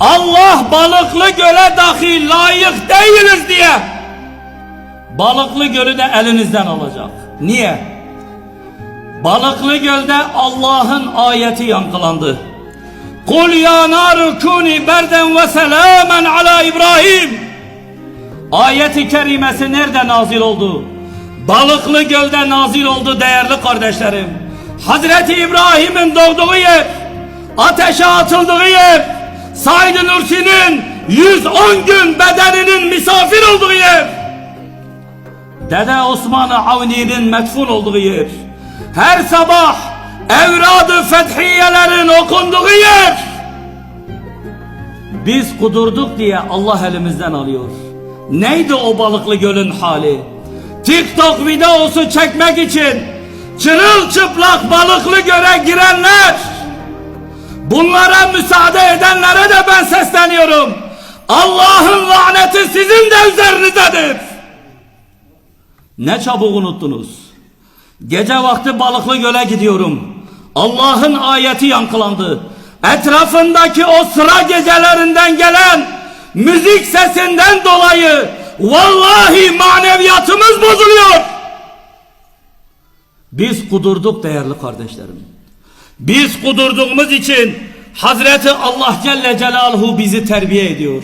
Allah balıklı göle dahi layık değiliz diye balıklı gölü de elinizden alacak. Niye? Balıklı gölde Allah'ın ayeti yankılandı. Kul ya nar kuni berden ve selamen ala İbrahim. Ayeti kerimesi nerede nazil oldu? Balıklı gölde nazil oldu değerli kardeşlerim. Hazreti İbrahim'in doğduğu yer, ateşe atıldığı yer, Said Nursi'nin 110 gün bedeninin misafir olduğu yer, Dede Osman Avni'nin metfun olduğu yer, her sabah evradı fethiyelerin okunduğu yer, biz kudurduk diye Allah elimizden alıyor. Neydi o balıklı gölün hali? TikTok videosu çekmek için çırılçıplak balıklı göle girenler müsaade edenlere de ben sesleniyorum. Allah'ın laneti sizin de üzerinizdedir. Ne çabuk unuttunuz. Gece vakti balıklı göle gidiyorum. Allah'ın ayeti yankılandı. Etrafındaki o sıra gecelerinden gelen müzik sesinden dolayı vallahi maneviyatımız bozuluyor. Biz kudurduk değerli kardeşlerim. Biz kudurduğumuz için Hazreti Allah Celle Celaluhu bizi terbiye ediyor.